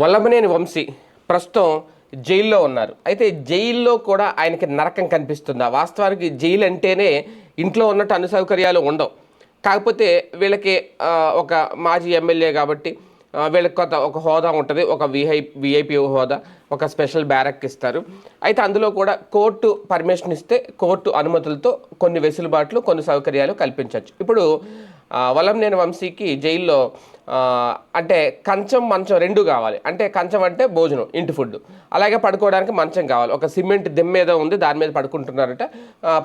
వల్లభనేని వంశీ ప్రస్తుతం జైల్లో ఉన్నారు. అయితే జైల్లో కూడా ఆయనకి నరకం కనిపిస్తుందా. వాస్తవానికి జైలు అంటేనే ఇంట్లో ఉన్నట్టు అన్ని సౌకర్యాలు ఉండవు. కాకపోతే వీళ్ళకి ఒక మాజీ ఎమ్మెల్యే కాబట్టి వీళ్ళకి కొత్త ఒక హోదా ఉంటుంది. ఒక విఐ విఐపి హోదా ఒక స్పెషల్ బ్యారక్ ఇస్తారు. అయితే అందులో కూడా కోర్టు పర్మిషన్ ఇస్తే కోర్టు అనుమతులతో కొన్ని వెసులుబాట్లు కొన్ని సౌకర్యాలు కల్పించవచ్చు ఇప్పుడు వలంనేని వంశీకి జైల్లో అంటే కంచం మంచం రెండు కావాలి. అంటే కంచం అంటే భోజనం ఇంటి ఫుడ్. అలాగే పడుకోవడానికి మంచం కావాలి. ఒక సిమెంట్ దిమ్మ మీద ఉంది దాని మీద పడుకుంటున్నారట.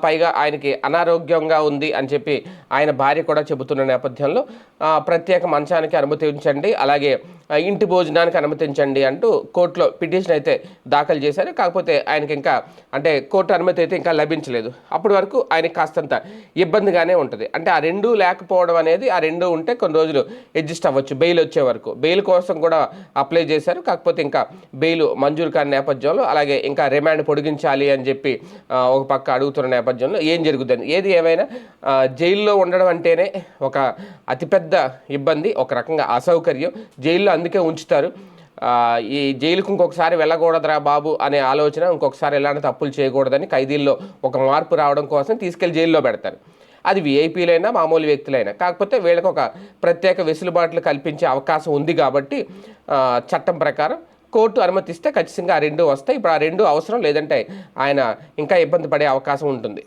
పైగా ఆయనకి అనారోగ్యంగా ఉంది అని చెప్పి ఆయన భార్య కూడా చెబుతున్న నేపథ్యంలో ప్రత్యేక మంచానికి అనుమతించండి అలాగే ఇంటి భోజనానికి అనుమతించండి అంటూ కోర్టులో పిటిషన్ అయితే దాఖలు చేశారు. కాకపోతే ఆయనకి ఇంకా అంటే కోర్టు అనుమతి అయితే ఇంకా లభించలేదు. అప్పటి వరకు ఆయనకి కాస్తంత ఇబ్బందిగానే ఉంటుంది. అంటే ఆ రెండు లేకపోవడం అనేది ఆ రెండు ఉంటే కొన్ని రోజులు అడ్జస్ట్ అవ్వచ్చు. బెయిల్ వచ్చే వరకు. బెయిల్ కోసం కూడా అప్లై చేశారు. కాకపోతే ఇంకా బెయిల్ మంజూరు కాని నేపథ్యంలో అలాగే ఇంకా రిమాండ్ పొడిగించాలి అని చెప్పి ఒక పక్క అడుగుతున్న నేపథ్యంలో ఏం జరుగుతుంది? ఏది ఏమైనా జైల్లో ఉండడం అంటేనే ఒక అతిపెద్ద ఇబ్బంది ఒక రకంగా అసౌకర్యం. జైల్లో అందుకే ఉంచుతారు. ఈ జైలుకు ఇంకొకసారి వెళ్ళకూడదురా బాబు అనే ఆలోచన ఇంకొకసారి ఎలాంటి తప్పులు చేయకూడదని ఖైదీల్లో ఒక మార్పు రావడం కోసం తీసుకెళ్ళి జైల్లో పెడతారు. అది వీఐపీలైనా మామూలు వ్యక్తులైనా. కాకపోతే వీళ్ళకి ఒక ప్రత్యేక వెసులుబాట్లు కల్పించే అవకాశం ఉంది కాబట్టి చట్టం ప్రకారం కోర్టు అనుమతిస్తే ఖచ్చితంగా ఆ రెండు వస్తాయి. ఇప్పుడు ఆ రెండు అవసరం లేదంటే ఆయన ఇంకా ఇబ్బంది పడే అవకాశం ఉంటుంది.